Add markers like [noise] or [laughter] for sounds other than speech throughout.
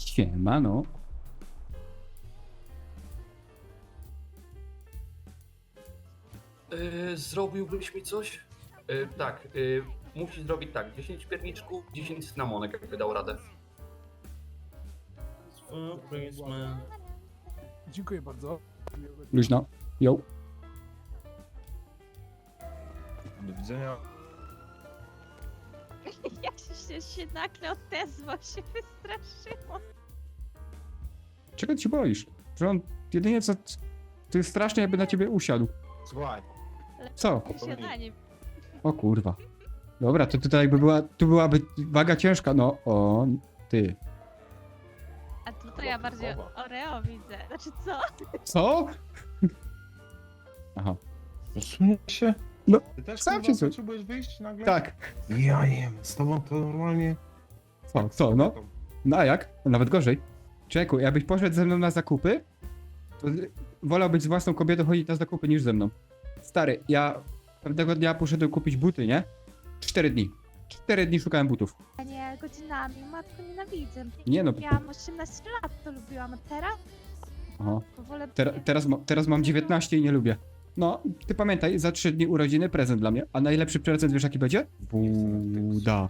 Siemano. Yy, zrobiłbyś mi coś? Yy, tak, yy, musisz zrobić tak, 10 pierniczków, 10 cynamonek, jakby dał radę. Dziękuję bardzo. Luźno. Yo. Do widzenia. Się, się nagle odezwał, [laughs] się wystraszyło. Czego ty się boisz? Że on jedynie co... Jest strasznie, jakby na ciebie usiadł. Słuchaj, Co? O kurwa. Dobra, to tutaj jakby była... Tu byłaby waga ciężka. No, o... Ty. A tutaj ja bardziej Oreo widzę. Znaczy co? Co? Aha. Zsuń się. No, Ty też sam kurwa, się zsuń. potrzebujesz wyjść nagle? Tak. Ja jem, z tobą to normalnie... Co, co, no? No a jak? Nawet gorzej. Czeku, jakbyś poszedł ze mną na zakupy, to wolałbyś z własną kobietą chodzić na zakupy niż ze mną. Stary, ja pewnego dnia poszedłem kupić buty, nie? Cztery dni. Cztery dni szukałem butów. A nie, godzinami. Matko, nienawidzę. Nie no, Miałam 18 lat, to lubiłam, a teraz? aha. To wolę... Ter teraz, ma teraz mam 19 i nie lubię. No, ty pamiętaj, za trzy dni urodziny prezent dla mnie. A najlepszy prezent wiesz jaki będzie? Buda.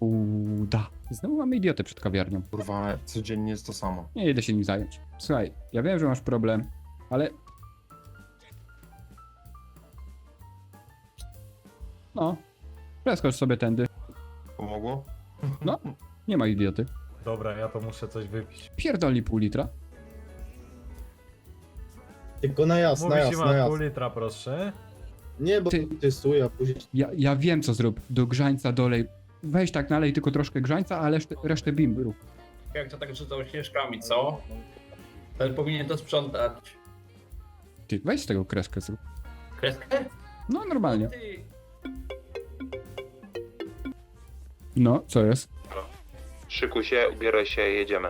Buda. Znowu mamy idiotę przed kawiarnią. Kurwa, codziennie jest to samo. Nie idę się nim zająć. Słuchaj, ja wiem, że masz problem, ale... No, przeskocz sobie tędy. Pomogło? Nie ma idioty. Dobra, ja to muszę coś wypić. Pierdolni pół litra. Tylko na jas, na Mówi jas, się na ma jas. pół litra, proszę. Nie, bo Ty- Ty... testuję, a później... Ja, ja wiem, co zrób. Do grzańca dolej. Weź tak, nalej tylko troszkę grzańca, a resztę, resztę bimbrów. Jak to tak rzucał śnieżkami, co? Ten powinien to sprzątać. Ty, weź z tego kreskę zrób. Kreskę? No, normalnie. Ty. No, co jest? Szykuj się, ubieraj się, jedziemy.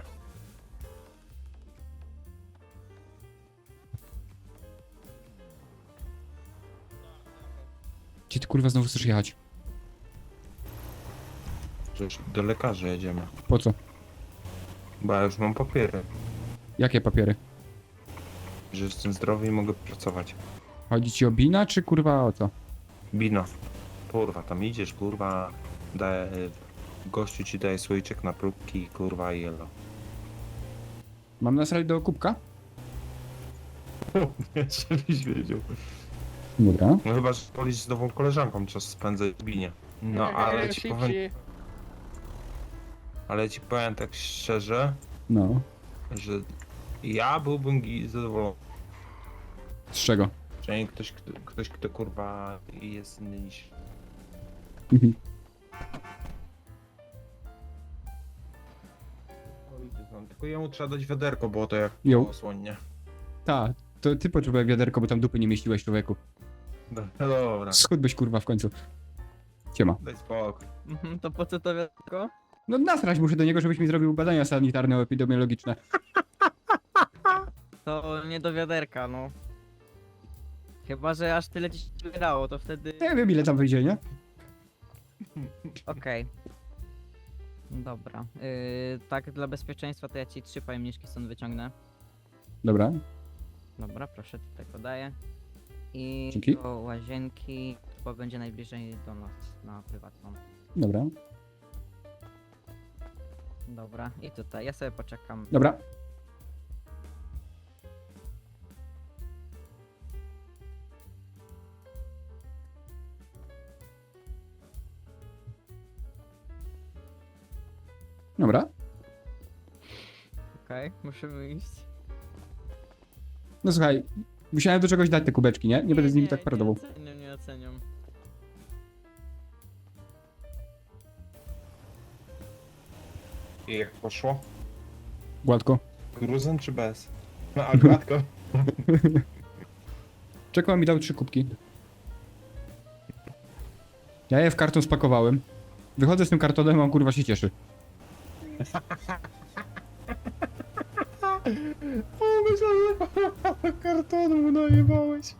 Gdzie ty kurwa znowu chcesz jechać? Przecież do lekarza jedziemy. Po co? Bo ja już mam papiery, Jakie papiery? że jestem zdrowy i mogę pracować. Chodzi ci o bina, czy kurwa o co? Bino. Kurwa, tam idziesz, kurwa, daje, gościu ci daje słoiczek na próbki, kurwa i jelo. Mam nasrać do kubka? [laughs] Żebyś wiedział. Dobra. No chyba, że polisz z nową koleżanką czas spędzać w binie. No, ale ci powiem, ale ci powiem tak szczerze, No. że ja byłbym gi- zadowolony. Z czego? Że nie ktoś, kto, ktoś, kto kurwa jest inny niż... Mhm. Tylko jemu trzeba dać wiaderko, było to jak Jo. było słonnie. Ta, to ty potrzebujesz wiaderko, bo tam dupy nie mieściłeś człowieku. No dobra, Schudłbyś kurwa w końcu. Siema. daj spokój. Mhm, to po co to wiadomo? No nasrać muszę do niego, żebyś mi zrobił badania sanitarno-epidemiologiczne. To nie do wiaderka, no. Chyba, że aż tyle ci się wydało, to wtedy... Ja wiem ile tam wyjdzie, nie? Okej. Dobra. Yy, tak, dla bezpieczeństwa to ja ci trzy pojemniczki stąd wyciągnę. Dobra. Dobra, proszę, tutaj podaję. I Dzięki. do łazienki, bo będzie najbliżej do nas na prywatną. Dobra. Dobra, i tutaj, ja sobie poczekam. Dobra. Dobra. Okej, musimy iść. No słuchaj, musiałem do czegoś dać te kubeczki, nie? Nie będę z nimi tak paradował. Nie oceniam, nie oceniam. I jak poszło? Gładko. Gruzem czy bez? No, a gładko. [laughs] Czekał mi dał trzy kubki. Ja je w karton spakowałem. Wychodzę z tym kartonem, a on kurwa się cieszy. [laughs] O, myślałem, że [laughs] kartonu mu najebałeś.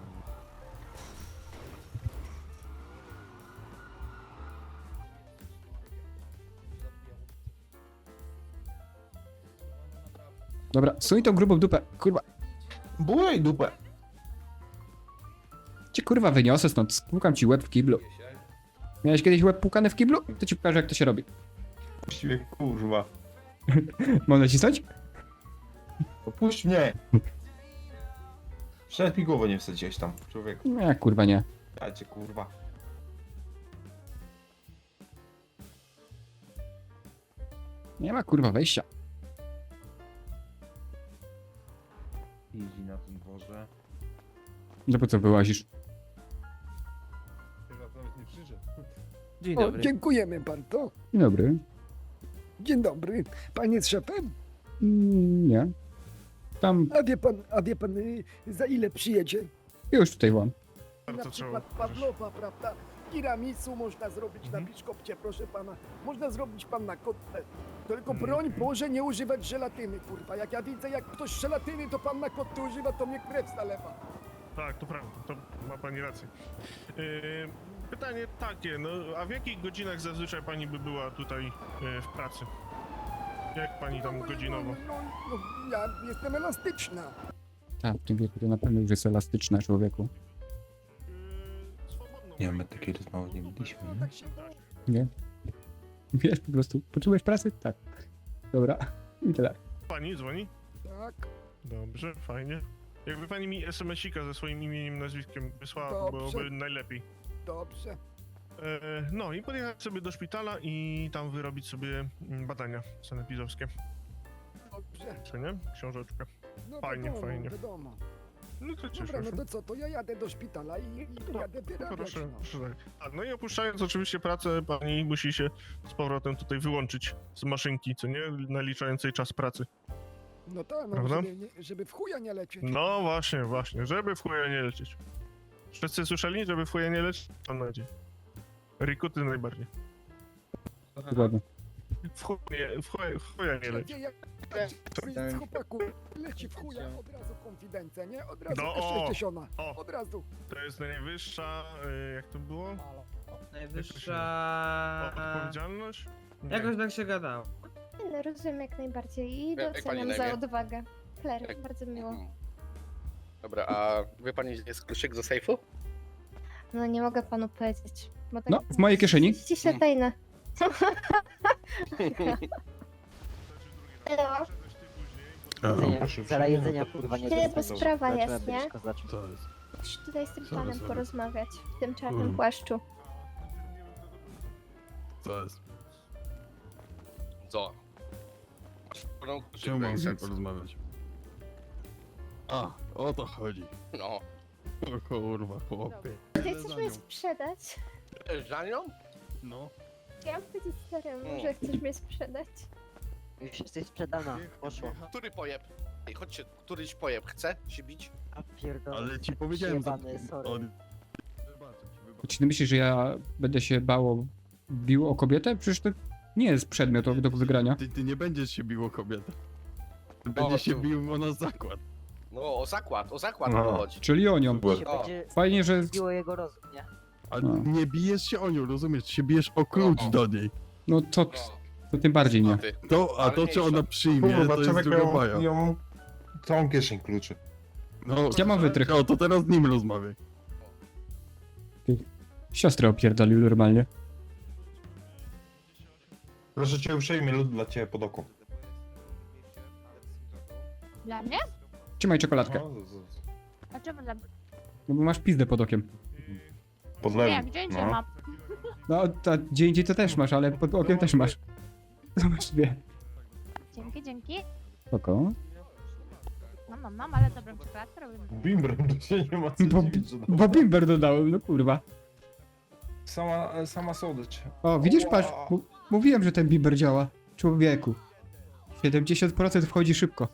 Dobra, suń tą grubą dupę. Kurwa, Bujaj dupę. cię kurwa wyniosę stąd. Spłukam ci łeb w kiblu. Miałeś kiedyś łeb płukany w kiblu? To ci pokażę jak to się robi. Właściwie kurwa. [laughs] Mam nacisnąć? Opuść mnie. Przed mi głowę nie wsadziłeś tam, człowieku. Nie, kurwa nie. Ja cię kurwa. Nie ma kurwa wejścia. Jeździ na tym dworze. No po co wyłazisz? Dzień O, dobry. dziękujemy bardzo. Dzień dobry. Dzień dobry. Pan jest szefem? Mm, Nie. Tam A wie pan, a wie pan y, za ile przyjedzie? już tutaj wam. Na przykład Pawlowa, prawda? Tiramisu można zrobić na biszkopcie, proszę pana. Można zrobić pan na kotlet. Tylko broń Boże nie używać żelatyny, kurwa. Jak ja widzę, jak ktoś żelatyny, to pan na kotty używa, to mnie krew zalewa. Tak, to prawda, to ma pani rację. Yy, pytanie takie, no a w jakich godzinach zazwyczaj pani by była tutaj yy, w pracy? Jak pani tam No, godzinowo? No, no, ja jestem elastyczna. Tak, w tym wieku to na pewno już jest elastyczne człowieku. Nie, my takiej rozmowy nie mieliśmy. No, nie? tak Nie? Wiesz po prostu. Potrzebujesz pracy? Tak. Dobra. [laughs] I tyle. Pani dzwoni? Tak, Dobrze, fajnie. Jakby pani mi SMS-ika ze swoim imieniem, nazwiskiem wysłała, Dobrze. byłoby najlepiej. dobrze. E, no i podjechać sobie do szpitala i tam wyrobić sobie mm, badania sanepizowskie. Dobrze. Co nie? Książeczkę. No Fajnie, wiadomo, fajnie. wiadomo. No to cieszę Dobra, no to co, to ja jadę do szpitala i, i No, jadę wyrabiać, Proszę, no. proszę. tak. A, no i opuszczając oczywiście pracę, pani musi się z powrotem tutaj wyłączyć z maszynki, co nie? Naliczającej czas pracy. No tak, no, Prawda? żeby, nie, żeby w chuja nie lecieć. No właśnie, właśnie, żeby w chuja nie lecieć. Wszyscy słyszeli, żeby w chuja nie lecieć? Mam nadzieję. Rikuty najbardziej. Dokładnie. W chuja, nie- w chuja, w chuja nie leci. Szefie, jak z chłopaku leci w chuja, od razu konfidencję, nie? Od razu No, o, 60 o. Od razu. To jest najwyższa, y, jak to było? Najwyższa... Odpowiedzialność? Nie. Jakoś tak się gadało. No, rozumiem jak najbardziej i Jak- jak pani doceniam za odwagę. Claire, Jak- bardzo miło. Mhm. Dobra, a wie pani, gdzie jest kluczyk do sejfu? No nie mogę panu powiedzieć. Bo tak No, w mojej kieszeni. Ściśle tajne. Hello? Zara jedzenia kurwa nie Nie, bo sprawa jest, nie? Co jest? Muszę tutaj z tym Co panem jest? porozmawiać. W tym czarnym Mm. płaszczu. Co jest? Co? Czemu mam z nim porozmawiać? A, o to chodzi. No. O kurwa, chłopie. Ty chcesz mnie sprzedać? E, Za nią? No. Ja mam powiedzieć staremu, Mm. że chcesz mnie sprzedać. Już jesteś sprzedana, poszło. Który pojeb? Ej, chodźcie, któryś pojeb chce się bić? A pierdolę. Ale ci powiedziałem, za... Jebany, sorry. on... Wybaczę ci, wybaczę. Czy ty myślisz, że ja będę się bało bił o kobietę? Przecież to nie jest przedmiot do, do wygrania. Ty, ty nie będziesz się bił o kobietę. Będziesz się tu. bił o nas zakład. No, o zakład, o zakład No. no. chodzi. Czyli o nią. Się O. będzie Fajnie, że... zbiło jego rozum, nie? A No. nie bijesz się o nią, rozumiesz? Się bijesz o klucz No. do niej. No to, No. to tym bardziej nie. Ty. To, a Ale to, czy mniejsza. ona przyjmie, to jest druga baja. ją całą kieszeń kluczy. No, Ja mam wytrych. O, to teraz z nim rozmawiaj. Siostrę opierdolił normalnie. Proszę cię uprzejmie, lód dla ciebie pod oką. Dla mnie? Trzymaj czekoladkę. No, A czemu dla? No bo masz pizdę pod okiem. pod Nie, lewym. gdzie indziej No. mam. No, ta, gdzie indziej to też masz, ale pod okiem też masz. To masz dwie. Dzięki, dzięki. Spoko. Mam, mam, mam, ale dobrą czekoladkę robimy. Bimber, to się nie ma co Bo, dziwić, że bo bimber dodałem, no kurwa. Sama, sama słodycz. O, widzisz, patrz, mówiłem, że ten bimber działa. Człowieku. 70% wchodzi szybko.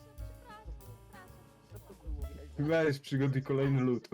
Weź, przygotuj kolejny lód.